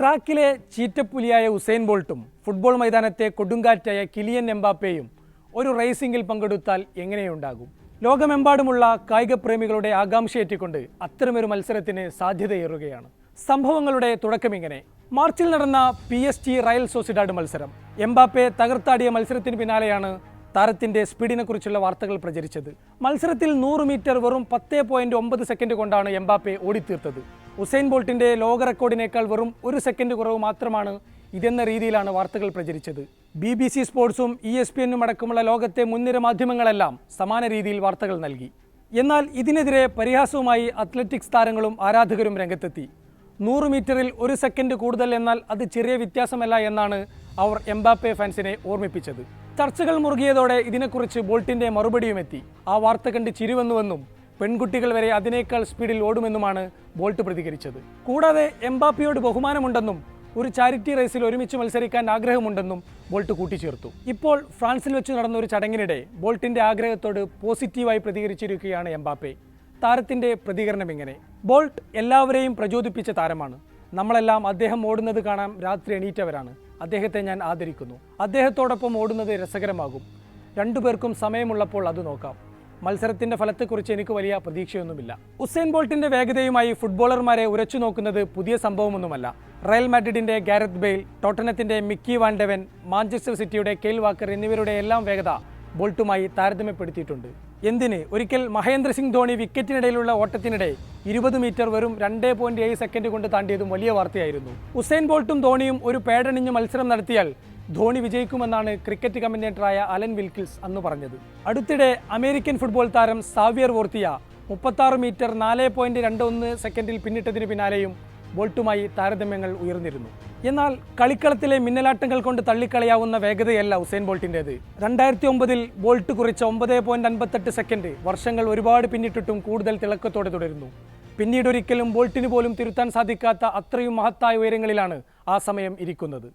ട്രാക്കിലെ ചീറ്റപ്പുലിയായ ഉസൈൻ ബോൾട്ടും ഫുട്ബോൾ മൈതാനത്തെ കൊടുങ്കാറ്റായ കിലിയൻ എംബാപ്പയും ഒരു റേസിംഗിൽ പങ്കെടുത്താൽ എങ്ങനെയുണ്ടാകും? ലോകമെമ്പാടുമുള്ള കായിക പ്രേമികളുടെ ആകാംക്ഷയേറ്റിക്കൊണ്ട് അത്തരമൊരു മത്സരത്തിന് സാധ്യതയേറുകയാണ്. സംഭവങ്ങളുടെ തുടക്കം ഇങ്ങനെ മാർച്ചിൽ നടന്ന P S G Real Sociedad മത്സരം. എംബാപ്പെ തകർത്താടിയ മത്സരത്തിന് പിന്നാലെയാണ് താരത്തിന്റെ സ്പീഡിനെ കുറിച്ചുള്ള വാർത്തകൾ പ്രചരിച്ചത്. മത്സരത്തിൽ നൂറ് മീറ്റർ വെറും പത്ത് പോയിന്റ് ഒമ്പത് സെക്കൻഡ് കൊണ്ടാണ് എംബാപ്പെ ഓടിത്തീർത്തത്. ഉസൈൻ ബോൾട്ടിന്റെ ലോക റെക്കോർഡിനേക്കാൾ വെറും ഒരു സെക്കൻഡ് കുറവ് മാത്രമാണ് ഇതെന്ന രീതിയിലാണ് വാർത്തകൾ പ്രചരിച്ചത്. ബി ബി സി സ്പോർട്സും ഇ എസ് പി എന്നും അടക്കമുള്ള ലോകത്തെ മുൻനിര മാധ്യമങ്ങളെല്ലാം സമാന രീതിയിൽ വാർത്തകൾ നൽകി. എന്നാൽ ഇതിനെതിരെ പരിഹാസവുമായി അത്ലറ്റിക്സ് താരങ്ങളും ആരാധകരും രംഗത്തെത്തി. നൂറ് മീറ്ററിൽ ഒരു സെക്കൻഡ് കൂടുതൽ എന്നാൽ അത് ചെറിയ വ്യത്യാസമല്ല എന്നാണ് അവർ എംബാപ്പെ ഫാൻസിനെ ഓർമ്മിപ്പിച്ചത്. ചർച്ചകൾ മുറുകിയതോടെ ഇതിനെക്കുറിച്ച് ബോൾട്ടിന്റെ മറുപടിയും എത്തി ആ വാർത്ത കണ്ട് ചിരിവന്നുവെന്നും പെൺകുട്ടികൾ വരെ അതിനേക്കാൾ സ്പീഡിൽ ഓടുമെന്നുമാണ് ബോൾട്ട് പ്രതികരിച്ചത്. കൂടാതെ എംബാപ്പിയോട് ബഹുമാനമുണ്ടെന്നും ഒരു ചാരിറ്റി റേസിൽ ഒരുമിച്ച് മത്സരിക്കാൻ ആഗ്രഹമുണ്ടെന്നും ബോൾട്ട് കൂട്ടിച്ചേർത്തു. ഇപ്പോൾ ഫ്രാൻസിൽ വെച്ച് നടന്ന ഒരു ചടങ്ങിനിടെ ബോൾട്ടിന്റെ ആഗ്രഹത്തോട് പോസിറ്റീവായി പ്രതികരിച്ചിരിക്കുകയാണ് എംബാപ്പെ. താരത്തിന്റെ പ്രതികരണം ഇങ്ങനെ. ബോൾട്ട് എല്ലാവരെയും പ്രചോദിപ്പിച്ച താരമാണ്. നമ്മളെല്ലാം അദ്ദേഹം ഓടുന്നത് കാണാൻ രാത്രി എണീറ്റവരാണ്. അദ്ദേഹത്തെ ഞാൻ ആദരിക്കുന്നു. അദ്ദേഹത്തോടൊപ്പം ഓടുന്നത് രസകരമാകും. രണ്ടുപേർക്കും സമയമുള്ളപ്പോൾ അത് നോക്കാം. മത്സരത്തിന്റെ ഫലത്തെക്കുറിച്ച് എനിക്ക് വലിയ പ്രതീക്ഷയൊന്നുമില്ല. ഉസൈൻ ബോൾട്ടിന്റെ വേഗതയുമായി ഫുട്ബോളർമാരെ ഉരച്ചു നോക്കുന്നത് പുതിയ സംഭവമൊന്നുമല്ല. റയൽ മാഡ്രിഡിന്റെ Gareth Bale ടോട്ടനത്തിന്റെ Micky van de Ven Manchester സിറ്റിയുടെ കെയിൽ വാക്കർ എന്നിവരുടെ എല്ലാം വേഗത ബോൾട്ടുമായി താരതമ്യപ്പെടുത്തിയിട്ടുണ്ട്. എന്തിന്? ഒരിക്കൽ മഹേന്ദ്ര സിംഗ് ധോണി വിക്കറ്റിനിടയിലുള്ള ഓട്ടത്തിനിടെ ഇരുപത് മീറ്റർ വെറും രണ്ടേ പോയിന്റ് ഏഴ് സെക്കൻഡ് കൊണ്ട് താണ്ടിയതും വലിയ വാർത്തയായിരുന്നു. ഉസൈൻ ബോൾട്ടും ധോണിയും ഒരു പേടണിഞ്ഞ് മത്സരം നടത്തിയാൽ ധോണി വിജയിക്കുമെന്നാണ് ക്രിക്കറ്റ് കമന്റേറ്ററായ അലൻ വിൽക്കിൽസ് അന്ന് പറഞ്ഞത്. അടുത്തിടെ അമേരിക്കൻ ഫുട്ബോൾ താരം സാവിയർ വോർത്തിയ മുപ്പത്താറ് മീറ്റർ നാല് പോയിന്റ് രണ്ട് ഒന്ന് സെക്കൻഡിൽ പിന്നിട്ടതിന് പിന്നാലെയും ബോൾട്ടുമായി താരതമ്യങ്ങൾ ഉയർന്നിരുന്നു. എന്നാൽ കളിക്കളത്തിലെ മിന്നലാട്ടങ്ങൾ കൊണ്ട് തള്ളിക്കളയാവുന്ന വേഗതയല്ല ഉസൈൻ ബോൾട്ടിന്റെത് രണ്ടായിരത്തി ഒമ്പതിൽ ബോൾട്ട് കുറിച്ച ഒമ്പത് പോയിന്റ് അൻപത്തെട്ട് സെക്കൻഡ് വർഷങ്ങൾ ഒരുപാട് പിന്നിട്ടിട്ടും കൂടുതൽ തിളക്കത്തോടെ തുടരുന്നു. പിന്നീടൊരിക്കലും ബോൾട്ടിന് പോലും തിരുത്താൻ സാധിക്കാത്ത അത്രയും മഹത്തായ ഉയരങ്ങളിലാണ് ആ സമയം ഇരിക്കുന്നത്.